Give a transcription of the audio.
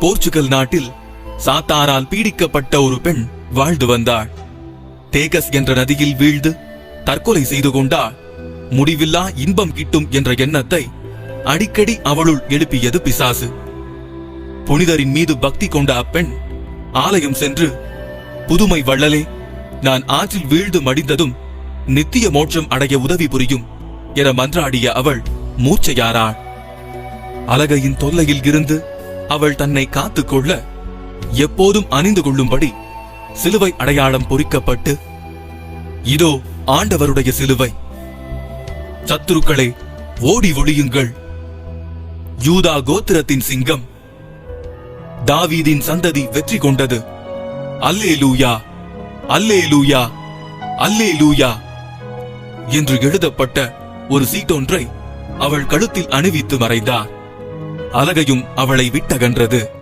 Portugal நாட்டில் சாத்தாரால் பீடிக்கப்பட்ட ஒரு பெண் வாழ்ந்து வந்தாள். தேகஸ் என்ற நதியில் வீழ்ந்து தற்கொலை செய்து கொண்டாள். முடிவில்லா இன்பம் கிட்டும் என்ற எண்ணத்தை அடிக்கடி அவளுள் எழுப்பியது பிசாசு. புனிதரின் மீது பக்தி கொண்ட அப்பெண் ஆலயம் சென்று புதுமை வள்ளலே நான் ஆற்றில் வீழ்ந்து மடிந்ததும் நித்திய மோட்சம் அடைய உதவி புரியும் என மன்றாடிய அவள் மூச்சையாராள். அலகையின் தொல்லையில் இருந்து அவள் தன்னை காத்துக் கொள்ள எப்போதும் அணிந்து கொள்ளும்படி சிலுவை அடையாளம் பொறிக்கப்பட்டு இதோ ஆண்டவருடைய சிலுவை. சத்துருக்களை ஓடி ஒளியுங்கள். யூதா கோத்திரத்தின் சிங்கம் தாவீதின் சந்ததி வெற்றி கொண்டது. அல்லே லூயா அல்லே லூயா அல்லே லூயா என்று எழுதப்பட்ட ஒரு சீட்டொன்றை அவள் கழுத்தில் அணிவித்து மறைந்தார். அலகையும் அவளை விட்டகன்றது.